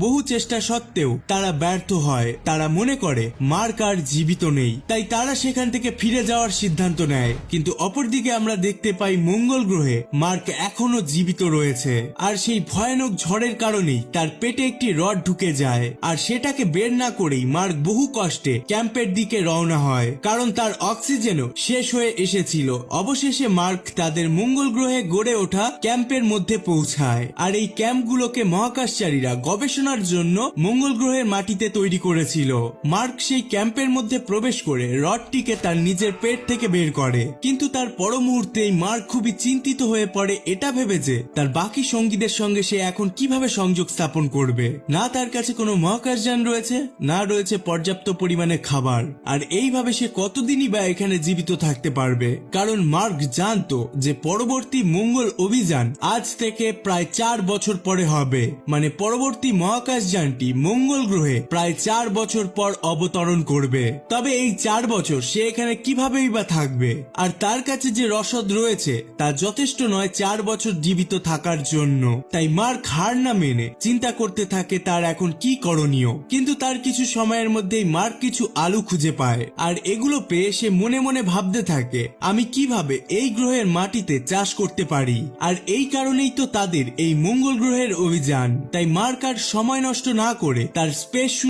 বহু চেষ্টা সত্ত্বেও তারা ব্যর্থ হয়। তারা মনে করে মার্ক আর জীবিত নেই। তাই তারা সেখান থেকে ফিরে যাওয়ার সিদ্ধান্ত নেয়। কিন্তু অপরদিকে আমরা দেখতে পাই মঙ্গল গ্রহে মার্ক এখনও জীবিত রয়েছে। আর সেই ভয়ানক ঝড়ের কারণেই তার পেটে একটি রড ঢুকে যায়। আর সেটাকে বের না করেই মার্ক বহু কষ্টে ক্যাম্পের দিকে রওনা হয়। কারণ তার অক্সিজেনও শেষ হয়ে এসেছিল। অবশেষে মার্ক তাদের মঙ্গল গ্রহে গড়ে ওঠা ক্যাম্পের মধ্যে পৌঁছায়। আর এই ক্যাম্পগুলোকে মহাকাশচারীরা গবেষণার জন্য মঙ্গল গ্রহের মাটিতে তৈরি করেছিল। মার্ক সেই ক্যাম্পের মধ্যে প্রবেশ করে রডটিকে তার নিজের পেট থেকে বের করে। কিন্তু তার পর মুহূর্তেই মার্ক খুবই চিন্তিত হয়ে পড়ে এটা ভেবে যে তার বাকি সঙ্গীদের সঙ্গে সে এখন কীভাবে সংযোগ স্থাপন করবে। না তার কাছে কোনো মহাকাশযান রয়েছে, না রয়েছে পর্যাপ্ত পরিমাণে খাবার। আর এইভাবে সে কতদিনই বা এখানে জীবিত থাকতে পারবে? কারণ মার্ক জানতো যে পরবর্তী মঙ্গল অভিযান আজ থেকে প্রায় চার বছর পরে হবে। মানে পরবর্তী মহাকাশযানটি মঙ্গল গ্রহে প্রায় চার বছর পর অবতরণ করবে। তবে এই চার বছর সে এখানে কিভাবেই বা থাকবে? আর তার কাছে যে রসদ রয়েছে, তা যথেষ্ট নয় চার বছর জীবিত থাকার জন্য। তাই মার্ক হার না মেনে চিন্তা করতে থাকে তার এখন কি করণীয়। কিন্তু তার কিছু সময়ের মধ্যেই মার্ক কিছু আলু খুঁজে পায়। আর এগুলো পেয়ে সে মনে মনে ভাবতে থাকে, আমি কীভাবে এই গ্রহের মাটিতে চাষ করতে পারি? আর এই কারণেই তো তাদের এই মঙ্গল গ্রহের অভিযান। তাই মার্ক আর সময় নষ্ট না করে তার স্পেস